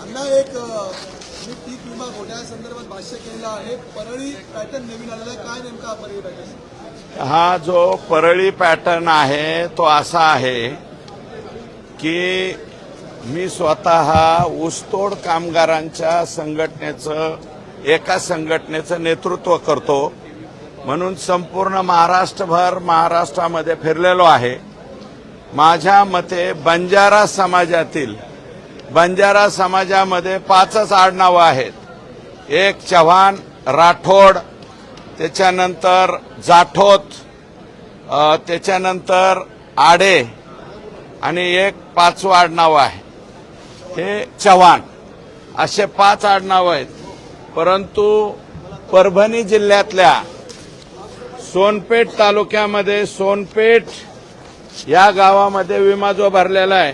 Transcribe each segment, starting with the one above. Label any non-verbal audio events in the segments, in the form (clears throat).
अण्णा एक मी पीक विमा घोटाळ्यासंदर्भात भाष्य केलेलं आहे. परळी पॅटर्न नवीन आलेला आहे. काय नेमका हा परळी पॅटर्न हा जो परळी पॅटर्न आहे तो असा आहे की मी स्वतः ऊसतोड कामगारांच्या संघटनेचं एका संघटनेचं नेतृत्व करतो. म्हणून संपूर्ण महाराष्ट्रभर महाराष्ट्रामध्ये फिरलेलो आहे. माझ्या मते बंजारा समाजातील बंजारा समाजामध्ये पाचच आडनावं आहेत. एक चव्हाण राठोड त्याच्यानंतर जाठोत त्याच्यानंतर आडे आणि एक पाचवं आडनाव आहे. हे चव्हाण. असे पाच आडनावं आहेत. परंतु परभणी जिल्ह्यातल्या सोनपेठ तालुक्यामध्ये सोनपेठ या गावामध्ये विमा जो भरलेला आहे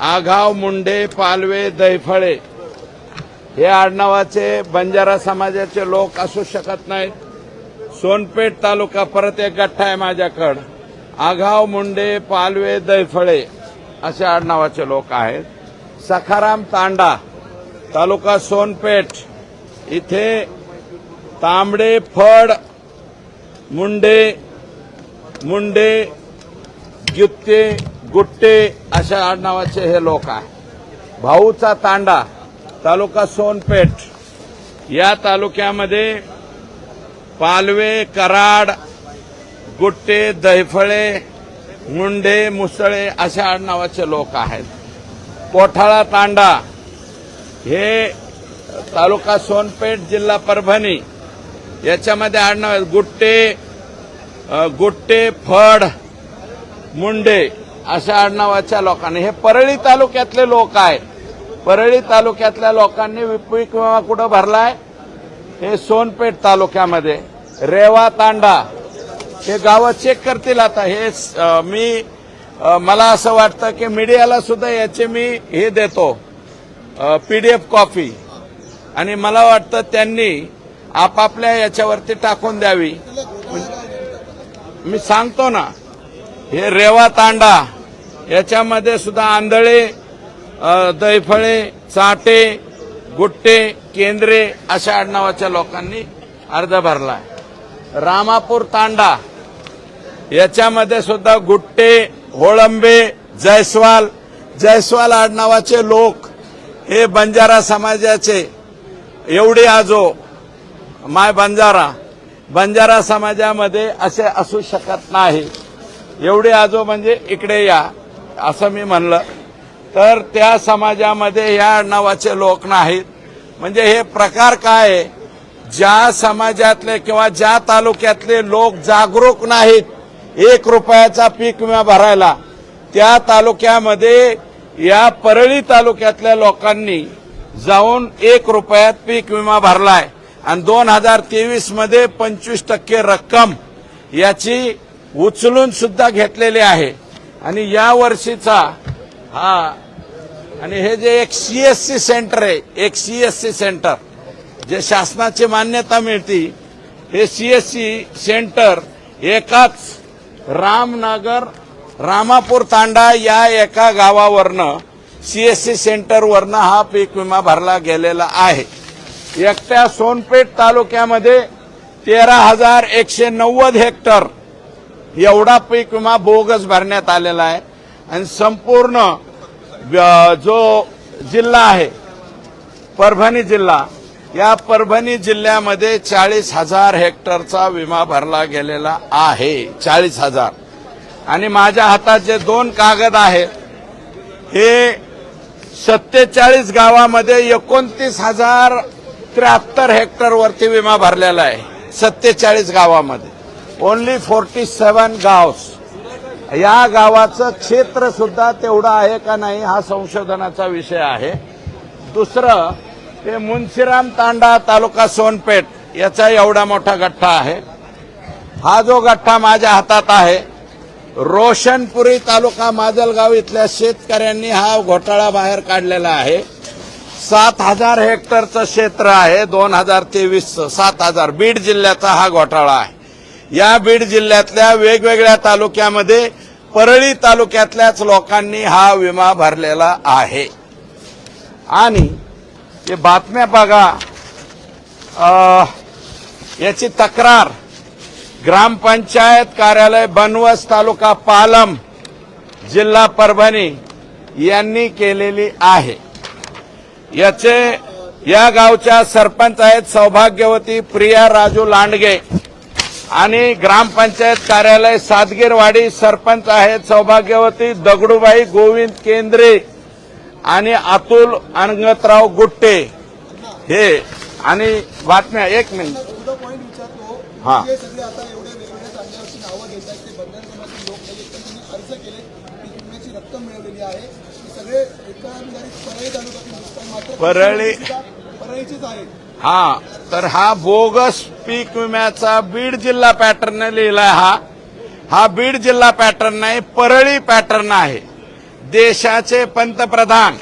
आघाव मुंडे पालवे दैफळे हे आडनावाचे बंजारा समाजाचे लोक असू शकत नाहीत. सोनपेठ तालुका परत एक गठ्ठा आहे माझ्याकडं. आघाव मुंडे पालवे दैफळे असे आडनावाचे लोक आहेत. सखाराम तांडा तालुका सोनपेठ. इथे तांबडे फड मुंडे मुंडे गित्ते गुट्टे अशा आडनावाचे हे लोक आहे भाऊचा तांडा तालुका सोनपेठ. या तालुक्यामध्ये पालवे कराड गुट्टे दहिफळे मुंडे मुसळे अशा आडनावाचे लोक आहेत. कोठाळा तांडा हे तालुका सोनपेठ जिल्हा परभणी याच्यामध्ये आडनाव गुट्टे गुट्टे फड मुंडे अशा आडनावाच्या लोकांनी. हे परळी तालुक्यातले लोक आहेत. परळी तालुक्यातल्या लोकांनी पीक विमा कुठं भरलाय? हे सोनपेठ तालुक्यामध्ये. रेवा तांडा. हे गावं चेक करतील आता. हे मी मला असं वाटतं की मीडियाला सुद्धा याचे मी हे देतो. PDF copy. आणि मला वाटतं त्यांनी आपापल्या याच्यावरती टाकून द्यावी. मी सांगतो ना हे रेवा तांडा याच्यामध्ये सुद्धा आंधळे दैफळे चाटे गुट्टे केंद्रे अशा आडनावाच्या लोकांनी अर्ज भरलाय. रामापूर तांडा याच्यामध्ये सुद्धा गुट्टे होळंबे जयस्वाल जयस्वाल आडनावाचे लोक हे बंजारा समाजाचे एवढे आजो माय बंजारा. बंजारा समाजामध्ये असे असू शकत नाही. एवढे आजो म्हणजे इकडे या असं मी म्हणलं. तर त्या समाजामध्ये या नावाचे लोक नाहीत. म्हणजे हे प्रकार काय आहे? ज्या समाजातले किंवा ज्या तालुक्यातले लोक जागरूक नाहीत एक रुपयाचा पीक विमा भरायला त्या तालुक्यामध्ये या परळी तालुक्यातल्या लोकांनी जाऊन एक रुपयात पीक विमा भरलाय. आणि दोन हजार तेवीसमध्ये पंचवीस टक्के रक्कम याची उचलून सुद्धा घेतलेली आहे. आणि या वर्षीचा हा आणि हे जे एक सीएससी सेंटर आहे एक सीएससी सेंटर जे शासनाची मान्यता मिळती हे सीएससी सेंटर एकाच रामनगर रामापूर तांडा या एका गावावरनं सीएससी सेंटरवरनं हा पीक विमा भरला गेलेला आहे. एकट्या सोनपेठ तालुक्यामध्ये तेरा हजार एकशे नव्वद हेक्टर एवढा पीक विमा बोगस भरण्यात आलेला आहे. आणि संपूर्ण जो जिल्हा आहे परभणी जिल्हा या परभणी जिल्ह्यामध्ये चाळीस हजार हेक्टरचा विमा भरला गेलेला आहे. चाळीस हजार आणि माझ्या हातात जे दोन कागद आहेत हे सत्तेचाळीस गावामध्ये एकोणतीस हजार त्र्याहत्तर हेक्टरवरती विमा भरलेला आहे. सत्तेचाळीस गावामध्ये. ओन्ली फोर्टी सेवन गावस. या गावाचं क्षेत्र सुद्धा तेवढं आहे का नाही हा संशोधनाचा विषय आहे. दुसरं ते मुन्शीराम तांडा तालुका सोनपेठ याचा एवढा मोठा गठ्ठा आहे. हा जो गठ्ठा माझ्या हातात आहे रोशनपुरी तालुका माजलगाव इथल्या शेतकऱ्यांनी हा घोटाळा बाहेर काढलेला आहे. सात हजार हेक्टरचं क्षेत्र आहे दोन हजार तेवीसचं. सात हजार. बीड जिल्ह्याचा हा घोटाळा आहे. या बीड जिल्ह्यातल्या वेगवेगळ्या तालुक्यामध्ये परळी तालुक्यातल्याच लोकांनी हा विमा भरलेला आहे. आणि हे बातम्या बघा याची तक्रार. ग्रामपंचायत कार्यालय बनवस तालुका पालम जिल्हा परभणी यांनी केलेली आहे. याचे या गावच्या सरपंच आहेत सौभाग्यवती प्रिया राजू लांडगे आणि ग्रामपंचायत कार्यालय सातगीरवाडी सरपंच आहेत सौभाग्यवती दगडूबाई गोविंद केंद्रे आणि अतुल अंगतराव गुट्टे. हे आणि बातम्या एक मिनिट. हा. रक्कम मिळवलेली आहे. सगळे परळी. हा तर हा बोगस पीक विम्याचा बीड जिल्हा पॅटर्न लिहिलाय हा. हा बीड जिल्हा पॅटर्न नाही परळी पॅटर्न आहे. देशाचे पंतप्रधान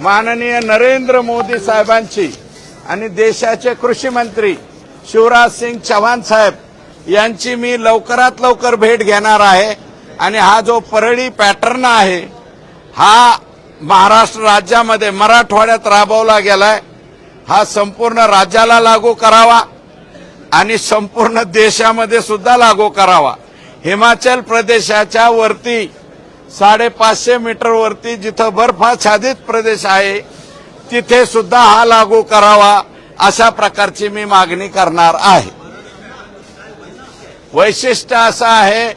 माननीय नरेंद्र मोदी साहेबांची आणि देशाचे कृषी मंत्री शिवराज सिंग चव्हाण साहेब यांची मी लवकरात लवकर भेट घेणार आहे. आणि हा जो परळी पॅटर्न आहे हा महाराष्ट्र राज्यामध्ये मराठवाड्यात राबवला गेलाय. हा संपूर्ण राज्याला लागू करावा आणि संपूर्ण देशामध्ये सुद्धा लागू करावा. हिमाचल प्रदेशाच्या वरती साडेपाचशे मीटर वरती जिथं बर्फाच्छादित प्रदेश आहे तिथे सुद्धा हा लागू करावा अशा प्रकारची मी मागणी करणार आहे. वैशिष्ट्य असं आहे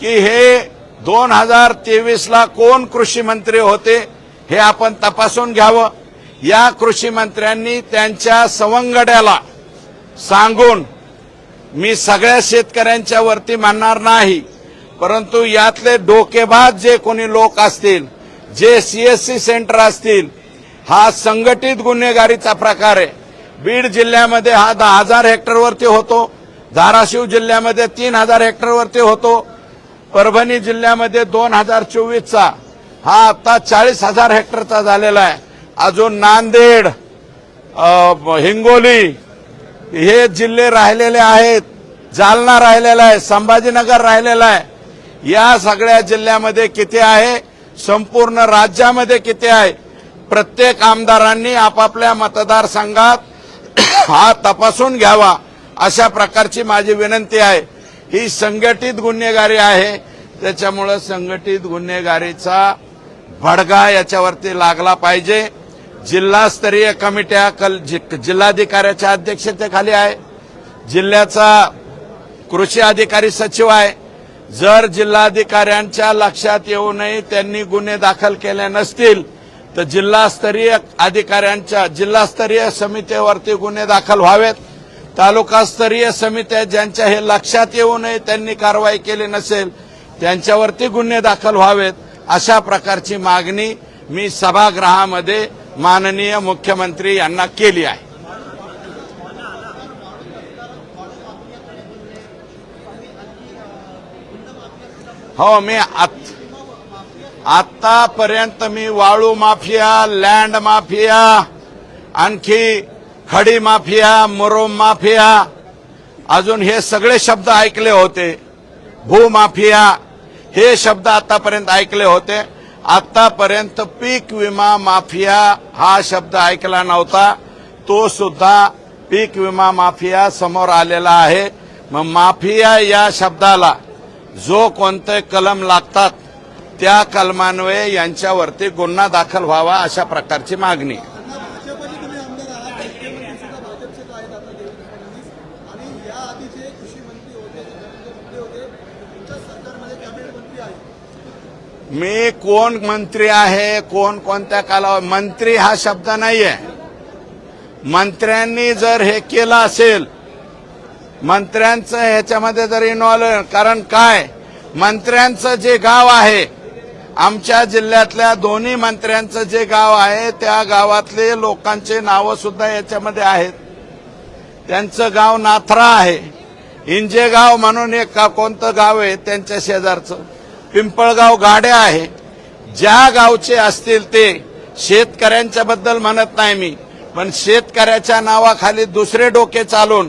की हे दोन हजार तेवीसला कोण कृषी मंत्री होते हे आपण तपासून घ्यावं. या कृषी मंत्र्यांनी त्यांच्या सवंगड्याला सांगून मी सगळ्या शेतकऱ्यांच्या वरती मानणार नाही परंतु यातले डोकेबाज जे कोणी लोक असतील जे सीएससी सेंटर असतील हा संघटित गुन्हेगारीचा प्रकार आहे. बीड जिल्ह्यामध्ये हा दहा हजार हेक्टरवरती होतो धाराशिव जिल्ह्यामध्ये तीन हजार हेक्टरवरती होतो परभणी जिल्ह्यामध्ये दोन हजार चोवीसचा हा आता चाळीस हजार हेक्टरचा झालेला आहे. अजून नांदेड हिंगोली हे जिल्हे राहिलेले आहेत. जालना राहिलेला आहे संभाजीनगर राहिलेला आहे. या सगळ्या जिल्ह्यामध्ये किती आहे? संपूर्ण राज्यामध्ये किती आहे? प्रत्येक आमदारांनी आपापल्या मतदारसंघात हा तपासून घ्यावा अशा प्रकारची माझी विनंती आहे. ही संघटित गुन्हेगारी आहे. त्याच्यामुळं संघटित गुन्हेगारीचा भडगा याच्यावरती लागला पाहिजे. जिल्हास्तरीय कमिट्या कल जि- जिल्हाधिकाऱ्याच्या अध्यक्षतेखाली आहे. जिल्ह्याचा कृषी अधिकारी सचिव आहे. जर जिल्हाधिकाऱ्यांच्या लक्षात येऊ नये त्यांनी गुन्हे दाखल केले नसतील तर जिल्हास्तरीय अधिकाऱ्यांच्या जिल्हास्तरीय समितीवरती गुन्हे दाखल व्हावेत. तालुकास्तरीय समित्या ज्यांच्या हे लक्षात येऊ नये त्यांनी कारवाई केली नसेल त्यांच्यावरती गुन्हे दाखल व्हावेत अशा प्रकारची मागणी मी सभागृहामध्ये माननीय मुख्यमंत्री यांना केली आहे. हो मी आत आतापर्यंत मी वाळू माफिया लँड माफिया आणखी खडी माफिया मुरुम माफिया. अजून हे सगळे शब्द ऐकले होते. भूमाफिया हे शब्द आतापर्यंत ऐकले होते. आतापर्यंत पीक विमा माफिया हा शब्द ऐकला नव्हता. तो सुद्धा पीक विमा माफिया समोर आलेला आहे. मग माफिया या शब्दाला जो कोणते कलम लागतात त्या कलमान्वये यांच्यावरती गुन्हा दाखल व्हावा अशा प्रकारची मागणी आहे. भाजपचे तुम्ही आमदार आहात मुख्यमंत्री सुद्धा भाजपचेच आहेत आता देवेंद्र फडणवीस आणि या आधी जे कृषी मंत्री होते जे धर्मेंद्र मुंडे होते तुमच्या सरकारमध्ये कॅबिनेट मंत्री आहेत मी कोण मंत्री आहे कोण कोणत्या काला मंत्री हा शब्द नाहीये. मंत्र्यांनी जर हे केलं असेल मंत्र्यांचं ह्याच्यामध्ये जर इन्व्हॉल्व कारण काय? मंत्र्यांचं जे गाव आहे आमच्या जिल्ह्यातल्या दोन्ही मंत्र्यांचं जे गाव आहे त्या गावातले लोकांचे नावं सुद्धा याच्यामध्ये आहेत. त्यांचं गाव नाथरा आहे. इंजेगाव म्हणून एक का कोणतं गाव आहे त्यांच्या शेजारचं. पिंपळगाव गाड्या आहे. ज्या गावचे असतील ते शेतकऱ्यांच्या बद्दल म्हणत नाही मी. पण शेतकऱ्याच्या नावाखाली दुसरे डोके चालून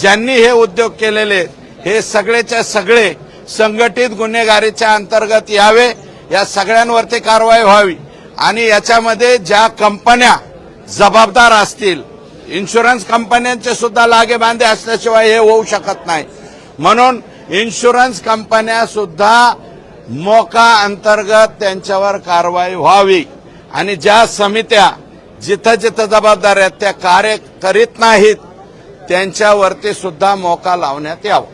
ज्यांनी हे उद्योग केलेले हे सगळेच्या सगळे संघटित गुन्हेगारीच्या अंतर्गत यावे या सगळ्यांवरती कारवाई व्हावी. आणि याच्यामध्ये ज्या कंपन्या जबाबदार असतील इन्शुरन्स कंपन्यांचे सुद्धा लागे बांधे असल्याशिवाय हे होऊ शकत नाही. म्हणून इन्शुरन्स कंपन्या सुद्धा मोका अंतर्गत त्यांच्यावर कारवाई व्हावी. आणि ज्या समित्या जिथं जिथं जबाबदार आहेत त्या कार्य करीत नाहीत त्यांच्यावरती सुद्धा मोका लावण्यात यावं.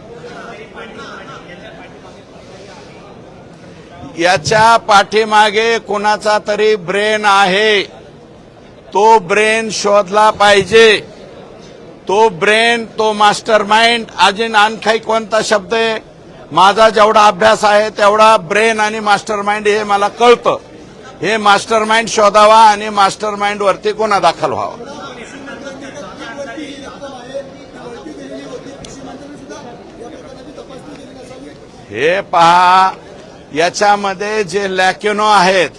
याच्या पाठीमागे कुणाचा तरी ब्रेन आहे. तो ब्रेन शोधला पाहिजे. तो ब्रेन तो मास्टर माइंड अजून आणखी कोणता शब्द आहे? माझा जेवढा अभ्यास आहे तेवढा ब्रेन आणि मास्टर माइंड हे मला कळतं. हे मास्टर माइंड शोधावा आणि मास्टर माइंड वरती गुन्हा दाखल व्हावा. हे पहा याच्यामध्ये जे लॅकिनो आहेत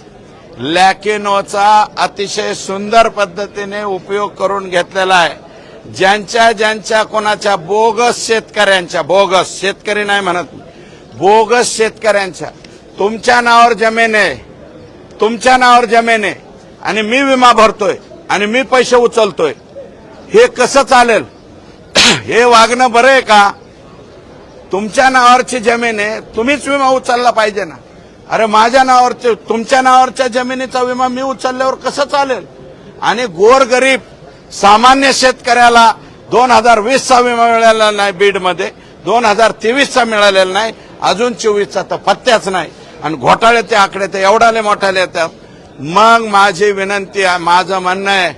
लॅकिनोचा अतिशय सुंदर पद्धतीने उपयोग करून घेतलेला आहे. ज्यांच्या ज्यांच्या कोणाच्या बोगस शेतकऱ्यांच्या बोगस शेतकरी नाही म्हणत बोगस शेतकऱ्यांच्या. तुमच्या नावावर जमीन आहे. तुमच्या नावावर जमीन आहे. आणि मी विमा भरतोय. आणि मी पैसे उचलतोय. हे कसं चालेल? (clears throat) हे वागणं बरं आहे का? तुमच्या नावावरची जमीन आहे. तुम्हीच विमा उचलला पाहिजे ना. अरे माझ्या नावावरचे तुमच्या नावावरच्या जमिनीचा विमा मी उचलल्यावर कसं चालेल? आणि गोरगरीब सामान्य शेतकऱ्याला दोन हजार वीसचा विमा मिळालेला नाही बीडमध्ये दोन हजार तेवीसचा मिळालेला नाही. अजून चोवीसचा तर पत्त्याच नाही. आणि घोटाळे ते आकडे ते एवढाले मोठाले येतात. मग माझी विनंती आहे माझं म्हणणं आहे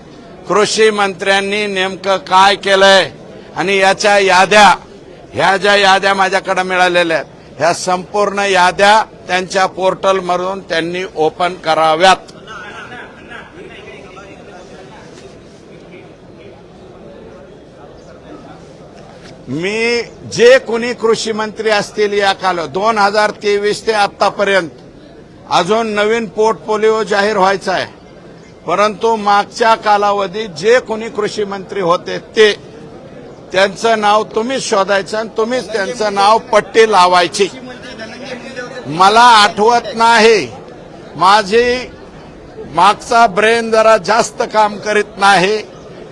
कृषी मंत्र्यांनी नेमकं काय केलंय आणि याच्या याद्या ह्या ज्या याद्या माझ्याकडे मिळालेल्या आहेत ह्या संपूर्ण याद्या त्यांच्या पोर्टलमधून त्यांनी ओपन कराव्यात. मी जे कोणी कृषी मंत्री असतील या काल दोन हजार तेवीस ते आतापर्यंत अजून नवीन पोर्टफोलिओ जाहीर व्हायचा आहे. परंतु मागच्या कालावधीत जे कोणी कृषी मंत्री होते ते त्यांचं नाव तुम्हीच शोधायचं आणि तुम्हीच त्यांचं नाव पट्टी लावायची. मला आठवत नाही. माझी मागचा ब्रेन जरा जास्त काम करीत नाही.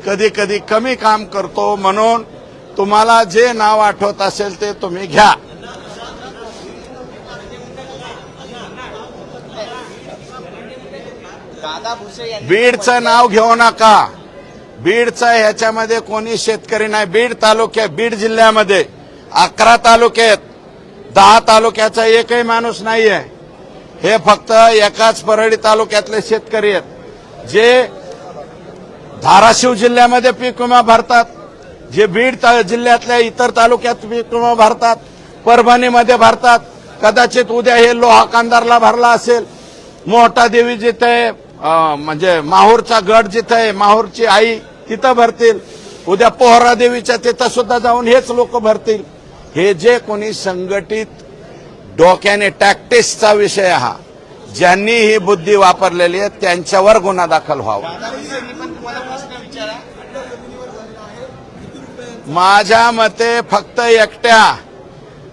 कधी कधी कमी काम करतो म्हणून तुम्हाला जे नाव आठवत असेल ते तुम्ही घ्या. बीडचं नाव घेऊ नका. बीडचं ह्याच्यामध्ये कोणी शेतकरी नाही. बीड तालुक्यात बीड जिल्ह्यामध्ये अकरा तालुक्यात दहा तालुक्याचा एकही माणूस नाहीये. हे फक्त एकाच परळी तालुक्यातले शेतकरी आहेत. जे धाराशिव जिल्ह्यामध्ये पीक विमा भरतात जे बीड ता- जिल्ह्यातल्या इतर तालुक्यात विक्रम भरतात परभणीमध्ये भरतात कदाचित उद्या हे लोहा कांदारला भरला असेल. मोठा देवी जिथे म्हणजे माहूरचा गड जिथे आहे माहूरची आई तिथं भरतील. उद्या पोहरा देवीच्या तिथं सुद्धा जाऊन हेच लोक भरतील. हे जे कोणी संघटित डोक्याने टॅक्टिक्सचा विषय हा ज्यांनी ही बुद्धी वापरलेली आहे त्यांच्यावर गुन्हा दाखल व्हावा. माझ्या मते फक्त एकट्या.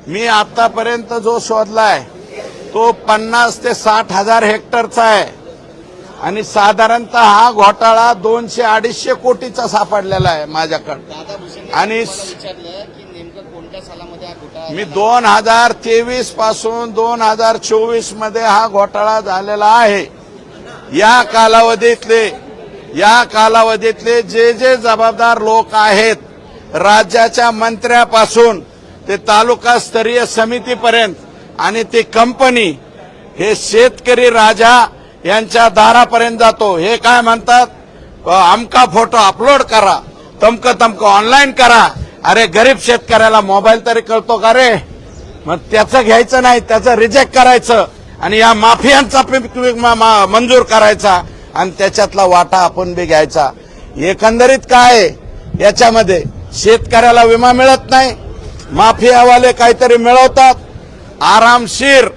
मी आतापर्यंत जो शोधलाय तो पन्नास ते साठ हजार हेक्टरचा आहे. आणि साधारणतः हा घोटाळा दोनशे अडीचशे कोटीचा सापडलेला आहे माझ्याकडे. आणि मी दोन हजार तेवीसपासून दोन हजार चोवीसमध्ये हा घोटाळा झालेला आहे. या कालावधीतले या कालावधीतले जे जे जबाबदार लोक आहेत राज्याच्या मंत्र्यापासून ते तालुका स्तरीय समितीपर्यंत आणि ती कंपनी हे शेतकरी राजा यांच्या दारापर्यंत जातो. हे काय म्हणतात? आमका फोटो अपलोड करा. तमक तमक ऑनलाईन करा. अरे गरीब शेतकऱ्याला मोबाईल तरी कळतो का रे? मग त्याचं घ्यायचं नाही त्याचं रिजेक्ट करायचं आणि या माफियांचा मा- मंजूर करायचा आणि त्याच्यातला वाटा आपण बी घ्यायचा. एकंदरीत काय आहे? याच्यामध्ये शेतकऱ्याला विमा मिळत नाही. माफियावाले काहीतरी मिळवतात. आरामशीर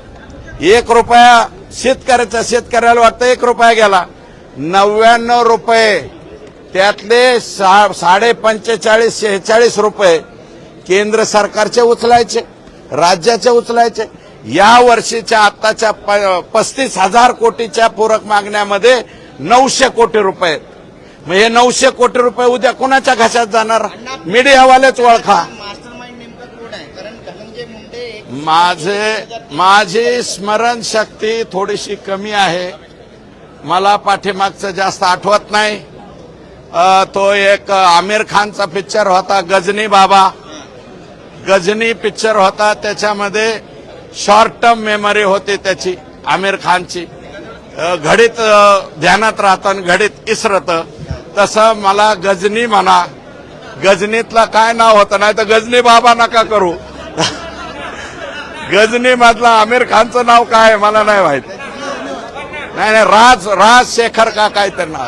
एक रुपया शेतकऱ्याचा शेतकऱ्याला वाटतं एक रुपया गेला. नव्याण्णव रुपये. त्यातले सा- साडे पंचेचाळीस शेहेचाळीस रुपये केंद्र सरकारचे उचलायचे राज्याचे उचलायचे. या वर्षीच्या आत्ताच्या प- पस्तीस हजार कोटीच्या पूरक मागण्यामध्ये नऊशे कोटी रुपये. आहेत. मग हे नऊशे कोटी रुपये उद्या कोणाच्या घशात जाणार? मीडियावालेच ओळखा. माझे माझी स्मरणशक्ती थोडीशी कमी आहे. मला पाठीमागचं जास्त आठवत नाही. तो एक आमिर खानचा पिक्चर होता गजनी बाबा. गजनी पिक्चर होता त्याच्यामध्ये शॉर्ट टर्म मेमरी होती त्याची आमिर खानची. घडीत ध्यानात राहतं आणि घडीत इसरतं. तसं मला गजनी म्हणा. गजनीतला काय नाव होतं नाही तर गजनी बाबा नका करू. गजनी मधला आमिर खानचं नाव काय आहे मला नाही माहीत. नाही नाही राज राज शेखर का काहीतरी नाव.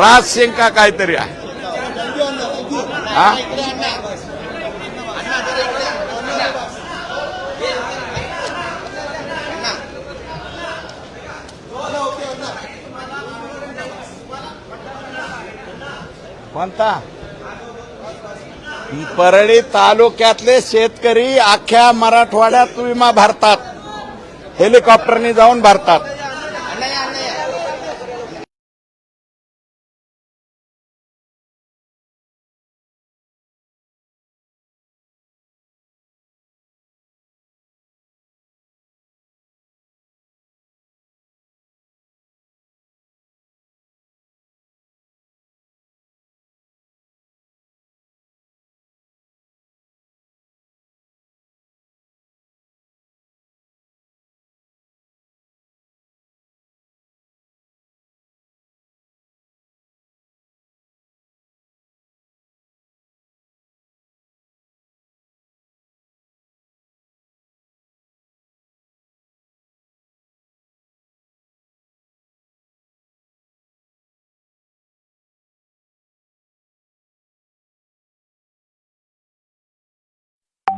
राज सिंग का काहीतरी आहे हा इकडे अण्णा अण्णा जरा इकडे अण्णा. अण्णा कोणता? परळी तालुक्यातले शेतकरी अख्ख्या मराठवाड्यात विमा भरतात. हेलिकॉप्टरनी जाऊन भरतात.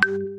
Bye.